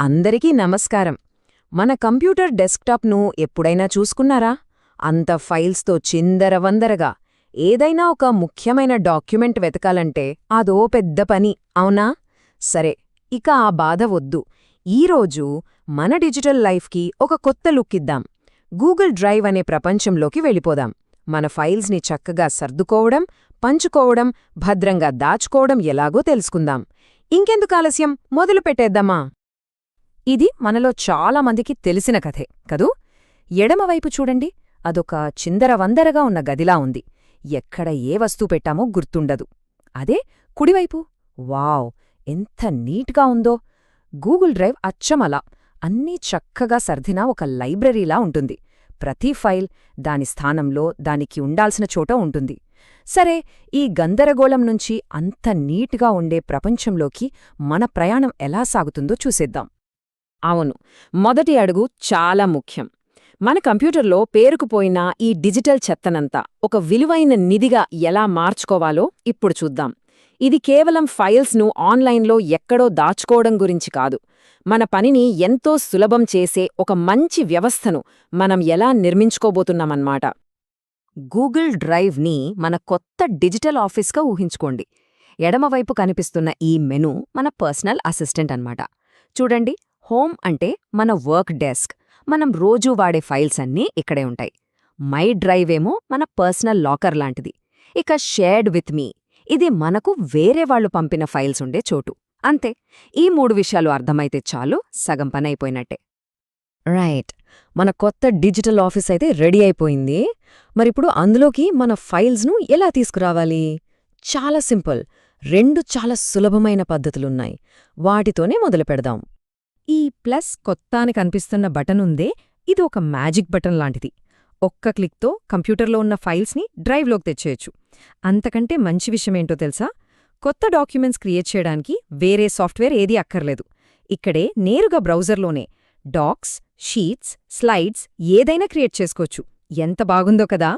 అందరికీ నమస్కారం. మన కంప్యూటర్ డెస్క్టాప్ను ఎప్పుడైనా చూసుకున్నారా? అంత ఫైల్స్తో చిందరవందరగా. ఏదైనా ఒక ముఖ్యమైన డాక్యుమెంట్ వెతకాలంటే అదో పెద్ద పని అవునా? సరే ఇక ఆ బాధ వద్దు. ఈరోజు మన డిజిటల్ లైఫ్కి ఒక కొత్త లుక్ ఇద్దాం. గూగుల్ డ్రైవ్ అనే ప్రపంచంలోకి వెళ్ళిపోదాం. మన ఫైల్స్ని చక్కగా సర్దుకోవడం పంచుకోవడం భద్రంగా దాచుకోవడం ఎలాగో తెలుసుకుందాం. ఇంకెందుకు ఆలస్యం? మొదలు పెట్టేద్దామా ఇది మనలో చాలా మందికి తెలిసిన కథే కదూ? ఎడమవైపు చూడండి అదొక చిందరవందరగా ఉన్న గదిలా ఉంది. ఎక్కడ ఏ వస్తువు పెట్టామో గుర్తుండదు. అదే కుడివైపు. వావ్! ఎంత నీట్గా ఉందో! గూగుల్ డ్రైవ్ అచ్చమలా. అన్నీ చక్కగా సర్దిన ఒక లైబ్రరీలా ఉంటుంది. ప్రతి ఫైల్ దాని స్థానంలో దానికి ఉండాల్సిన చోట ఉంటుంది. సరే ఈ గందరగోళం నుంచి అంత నీట్గా ఉండే ప్రపంచంలోకి మన ప్రయాణం ఎలా సాగుతుందో చూసేద్దాం. అవును. మొదటి అడుగు చాలా ముఖ్యం. మన కంప్యూటర్లో పేరుకుపోయిన ఈ డిజిటల్ చెత్తనంతా ఒక విలువైన నిధిగా ఎలా మార్చుకోవాలో ఇప్పుడు చూద్దాం. ఇది కేవలం ఫైల్స్ను ఆన్లైన్లో ఎక్కడో దాచుకోవడం గురించి కాదు. మన పనిని ఎంతో సులభం చేసే ఒక మంచి వ్యవస్థను మనం ఎలా నిర్మించుకోబోతున్నామన్నమాట. గూగుల్ డ్రైవ్ని మన కొత్త డిజిటల్ ఆఫీస్గా ఊహించుకోండి. ఎడమవైపు కనిపిస్తున్న ఈ మెను మన పర్సనల్ అసిస్టెంట్ అన్నమాట. చూడండి హోమ్ అంటే మన వర్క్ డెస్క్. మనం రోజూ వాడే ఫైల్స్ అన్నీ ఇక్కడే ఉంటాయి. మై డ్రైవ్ ఏమో మన పర్సనల్ లాకర్ లాంటిది. ఇక షేర్డ్ విత్ మీ. ఇది మనకు వేరే వాళ్ళు పంపిన ఫైల్స్ ఉండే చోటు. అంతే. ఈ మూడు విషయాలు అర్థమైతే చాలు సగం పనైపోయినట్టే రైట్. మన కొత్త డిజిటల్ ఆఫీస్ అయితే రెడీ అయిపోయింది. మరిప్పుడు అందులోకి మన ఫైల్స్ను ఎలా తీసుకురావాలి? చాలా సింపుల్. రెండు చాలా సులభమైన పద్ధతులున్నాయి. వాటితోనే మొదలు పెడదాం. ఈ ప్లస్ కొత్త అని కనిపిస్తున్న బటన్ ఉందే ఇది ఒక మ్యాజిక్ బటన్ లాంటిది. ఒక్క క్లిక్తో కంప్యూటర్లో ఉన్న ఫైల్స్ని డ్రైవ్లోకి తెచ్చేయచ్చు. అంతకంటే మంచి విషయమేంటో తెలుసా? కొత్త డాక్యుమెంట్స్ క్రియేట్ చేయడానికి వేరే సాఫ్ట్వేర్ ఏదీ అక్కర్లేదు. ఇక్కడే నేరుగా బ్రౌజర్లోనే డాక్స్ షీట్స్ స్లైడ్స్ ఏదైనా క్రియేట్ చేసుకోవచ్చు. ఎంత బాగుందో కదా!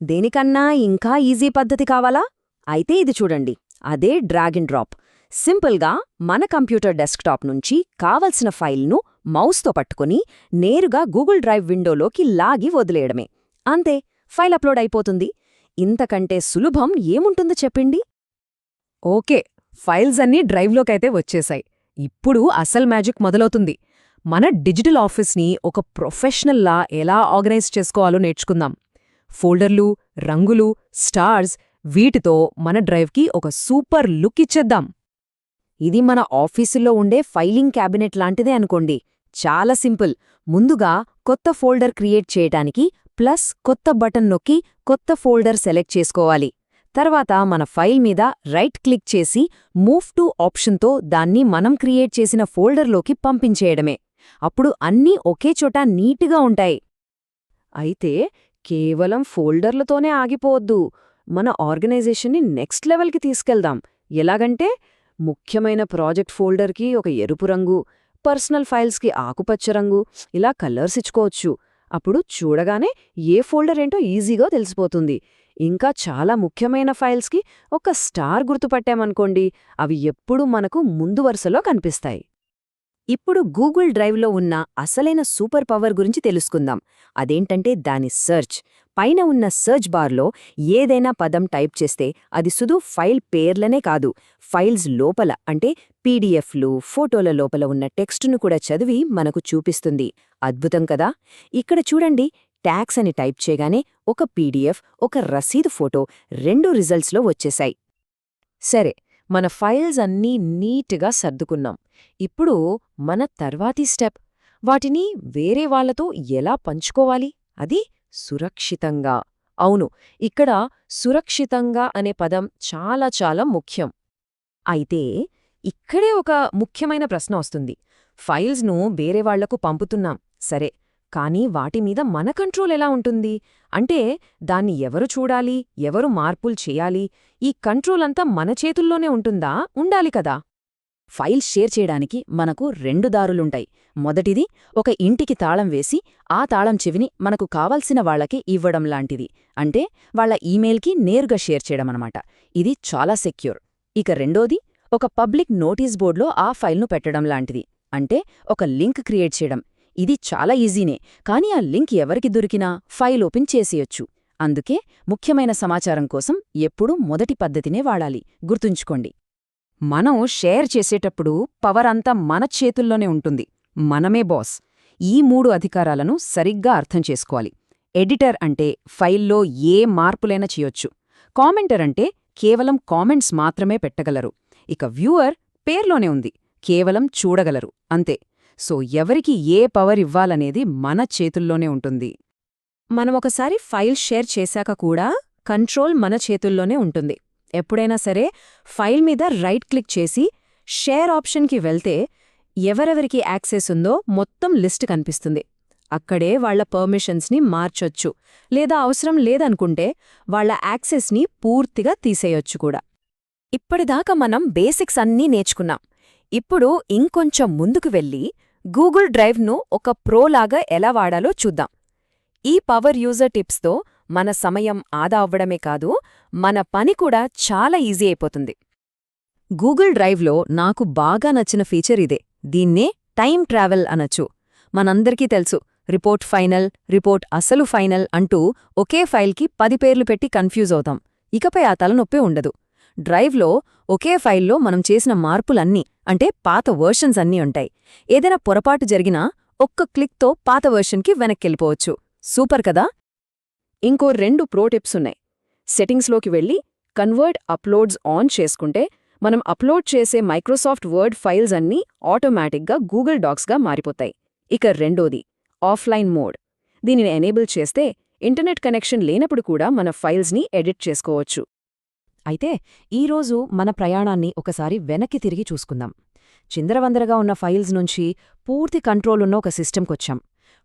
దేనికన్నా ఇంకా ఈజీ పద్ధతి కావాలా? అయితే ఇది చూడండి. అదే డ్రాగ్ అండ్ డ్రాప్. సింపుల్గా మన కంప్యూటర్ డెస్క్టాప్ నుంచి కావలసిన ఫైల్ను మౌస్తో పట్టుకుని నేరుగా గూగుల్ డ్రైవ్ విండోలోకి లాగి వదిలేయడమే. అంతే ఫైల్ అప్లోడ్ అయిపోతుంది. ఇంతకంటే సులభం ఏముంటుందో చెప్పిండి? ఓకే ఫైల్స్ అన్నీ డ్రైవ్లోకైతే వచ్చేశాయి ఇప్పుడు అసల్ మ్యాజిక్ మొదలవుతుంది. మన డిజిటల్ ఆఫీస్ని ఒక ప్రొఫెషనల్లా ఎలా ఆర్గనైజ్ చేసుకోవాలో నేర్చుకుందాం. ఫోల్డర్లు రంగులు స్టార్స్ వీటితో మన డ్రైవ్కి ఒక సూపర్ లుక్ ఇచ్చేద్దాం. ఇది మన ఆఫీసులో ఉండే ఫైలింగ్ క్యాబినెట్ లాంటిదే అనుకోండి. చాలా సింపుల్. ముందుగా కొత్త ఫోల్డర్ క్రియేట్ చేయటానికి ప్లస్ కొత్త బటన్ నొక్కి కొత్త ఫోల్డర్ సెలెక్ట్ చేసుకోవాలి. తర్వాత మన ఫైల్ మీద రైట్ క్లిక్ చేసి మూవ్ టు ఆప్షన్తో దాన్ని మనం క్రియేట్ చేసిన ఫోల్డర్లోకి పంపించేయడమే. అప్పుడు అన్నీ ఒకే చోట నీటుగా ఉంటాయి. అయితే కేవలం ఫోల్డర్లతోనే ఆగిపోవద్దు. మన ఆర్గనైజేషన్ని నెక్స్ట్ లెవెల్కి తీసుకెళ్దాం. ఎలాగంటే ముఖ్యమైన ప్రాజెక్ట్ ఫోల్డర్కి ఒక ఎరుపు రంగు పర్సనల్ ఫైల్స్కి ఆకుపచ్చ రంగు ఇలా కలర్స్ ఇచ్చుకోవచ్చు. అప్పుడు చూడగానే ఏ ఫోల్డర్ ఏంటో ఈజీగా తెలిసిపోతుంది. ఇంకా చాలా ముఖ్యమైన ఫైల్స్కి ఒక స్టార్ గుర్తుపట్టామనుకోండి అవి ఎప్పుడూ మనకు ముందు వరుసలో కనిపిస్తాయి. ఇప్పుడు గూగుల్ డ్రైవ్లో ఉన్న అసలైన సూపర్ పవర్ గురించి తెలుసుకుందాం. అదేంటంటే దాని సెర్చ్. పైన ఉన్న సెర్చ్ బార్లో ఏదైనా పదం టైప్ చేస్తే అది సుదు ఫైల్ పేర్లనే కాదు. ఫైల్స్ లోపల అంటే పీడిఎఫ్లు ఫోటోల లోపల ఉన్న టెక్స్టును కూడా చదివి మనకు చూపిస్తుంది. అద్భుతం కదా! ఇక్కడ చూడండి ట్యాక్స్ అని టైప్ చేయగానే ఒక పీడిఎఫ్ ఒక రసీదు ఫోటో రెండు రిజల్ట్స్లో వచ్చేశాయి సరే మన ఫైల్స్ అన్నీ నీట్గా సర్దుకున్నాం. ఇప్పుడు మన తర్వాతి స్టెప్. వాటిని వేరే వాళ్ళతో ఎలా పంచుకోవాలి? అది సురక్షితంగా. అవును ఇక్కడ సురక్షితంగా అనే పదం చాలా చాలా ముఖ్యం. అయితే ఇక్కడే ఒక ముఖ్యమైన ప్రశ్న వస్తుంది. ఫైల్స్ను వేరే వాళ్ళకు పంపుతున్నాం. సరే కానీ వాటిమీద మన కంట్రోల్ ఎలా ఉంటుంది? అంటే దాన్ని ఎవరు చూడాలి? ఎవరు మార్పులు చేయాలి? ఈ కంట్రోల్ అంతా మన చేతుల్లోనే ఉంటుందా? ఉండాలి కదా. ఫైల్ షేర్ చేయడానికి మనకు రెండు దారులుంటాయి. మొదటిది ఒక ఇంటికి తాళం వేసి ఆ తాళం చెవిని మనకు కావలసిన వాళ్ళకి ఇవ్వడం లాంటిది. అంటే వాళ్ళ ఈమెయిల్కి నేరుగా షేర్ చేయడమనమాట ఇది చాలా సెక్యూర్. ఇక రెండోది ఒక పబ్లిక్ నోటీస్ బోర్డులో ఆ ఫైల్ను పెట్టడం లాంటిది. అంటే ఒక లింక్ క్రియేట్ చేయడం. ఇది చాలా ఈజీనే కానీ ఆ లింక్ ఎవరికి దొరికినా ఫైల్ ఓపెన్ చేసేయొచ్చు. అందుకే ముఖ్యమైన సమాచారం కోసం ఎప్పుడూ మొదటి పద్ధతినే వాడాలి. గుర్తుంచుకోండి. మనం షేర్ చేసేటప్పుడు పవర్ అంతా మన చేతుల్లోనే ఉంటుంది. మనమే బాస్. ఈ మూడు అధికారాలను సరిగ్గా అర్థం చేసుకోవాలి. ఎడిటర్ అంటే ఫైల్లో ఏ మార్పులైనా చేయొచ్చు. కామెంటర్ అంటే కేవలం కామెంట్స్ మాత్రమే పెట్టగలరు. ఇక వ్యూవర్ పేర్లోనే ఉంది. కేవలం చూడగలరు. అంతే. సో ఎవరికి ఏ పవర్ ఇవ్వాలనేది మన చేతుల్లోనే ఉంటుంది. మనం ఒకసారి ఫైల్ షేర్ చేశాక కూడా కంట్రోల్ మన చేతుల్లోనే ఉంటుంది. ఎప్పుడైనా సరే ఫైల్ మీద రైట్ క్లిక్ చేసి షేర్ ఆప్షన్కి వెళ్తే ఎవరెవరికి యాక్సెస్ ఉందో మొత్తం లిస్ట్ కనిపిస్తుంది. అక్కడే వాళ్ళ పర్మిషన్స్ని మార్చొచ్చు. లేదా అవసరం లేదనుకుంటే వాళ్ళ యాక్సెస్ని పూర్తిగా తీసేయొచ్చు కూడా. ఇప్పటిదాకా మనం బేసిక్స్ అన్నీ నేర్చుకున్నాం. ఇప్పుడు ఇంకొంచెం ముందుకు వెళ్ళి గూగుల్ డ్రైవ్ను ఒక ప్రోలాగా ఎలా వాడాలో చూద్దాం. ఈ పవర్ యూజర్ టిప్స్తో మన సమయం ఆదా అవ్వడమే కాదు మన పని కూడా చాలా ఈజీ అయిపోతుంది. గూగుల్ డ్రైవ్లో నాకు బాగా నచ్చిన ఫీచర్ ఇదే. దీన్నే టైం ట్రావెల్ అనొచ్చు. మనందరికీ తెలుసు రిపోర్ట్ ఫైనల్ రిపోర్ట్ అసలు ఫైనల్ అంటూ ఒకే ఫైల్కి పది పేర్లు పెట్టి కన్ఫ్యూజ్ అవుతాం. ఇకపై ఆ తలనొప్పే ఉండదు. డ్రైవ్లో ఒకే ఫైల్లో మనం చేసిన మార్పులన్నీ అంటే పాత వర్షన్స్ అన్నీ ఉంటాయి. ఏదైనా పొరపాటు జరిగినా ఒక్క క్లిక్తో పాత వర్షన్కి వెనక్కెళ్ళిపోవచ్చు. సూపర్ కదా? ఇంకో రెండు ప్రో టిప్స్ ఉన్నాయి. సెట్టింగ్స్లోకి వెళ్ళి కన్వర్ట్ అప్లోడ్స్ ఆన్ చేసుకుంటే మనం అప్లోడ్ చేసే మైక్రోసాఫ్ట్ వర్డ్ ఫైల్స్ అన్నీ ఆటోమేటిక్గా గూగుల్ డాక్స్గా మారిపోతాయి. ఇక రెండోది ఆఫ్లైన్ మోడ్. దీనిని ఎనేబుల్ చేస్తే ఇంటర్నెట్ కనెక్షన్ లేనప్పుడు కూడా మన ఫైల్స్ని ఎడిట్ చేసుకోవచ్చు. అయితే ఈరోజు మన ప్రయాణాన్ని ఒకసారి వెనక్కి తిరిగి చూసుకుందాం. చిందరవందరగా ఉన్న ఫైల్స్ నుంచి పూర్తి కంట్రోల్ ఉన్న ఒక సిస్టమ్కొచ్చాం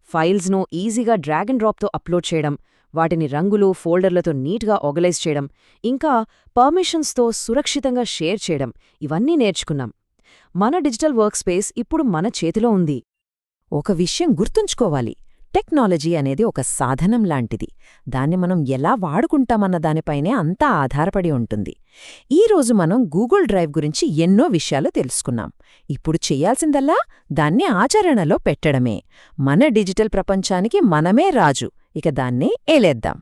ఫైల్స్ను ఈజీగా డ్రాగ్ అండ్ డ్రాప్తో అప్లోడ్ చేయడం వాటిని రంగులు ఫోల్డర్లతో నీట్గా ఆర్గనైజ్ చేయడం ఇంకా పర్మిషన్స్తో సురక్షితంగా షేర్ చేయడం ఇవన్నీ నేర్చుకున్నాం. మన డిజిటల్ వర్క్ స్పేస్ ఇప్పుడు మన చేతిలో ఉంది. ఒక విషయం గుర్తుంచుకోవాలి. టెక్నాలజీ అనేది ఒక సాధనం లాంటిది. దాన్ని మనం ఎలా వాడుకుంటామన్న దానిపైనే అంతా ఆధారపడి ఉంటుంది. ఈ రోజు మనం గూగుల్ డ్రైవ్ గురించి ఎన్నో విషయాలు తెలుసుకున్నాం. ఇప్పుడు చెయ్యాల్సిందల్లా దాన్ని ఆచరణలో పెట్టడమే. మన డిజిటల్ ప్రపంచానికి మనమే రాజు. ఇక దాన్నే ఏలేద్దాం.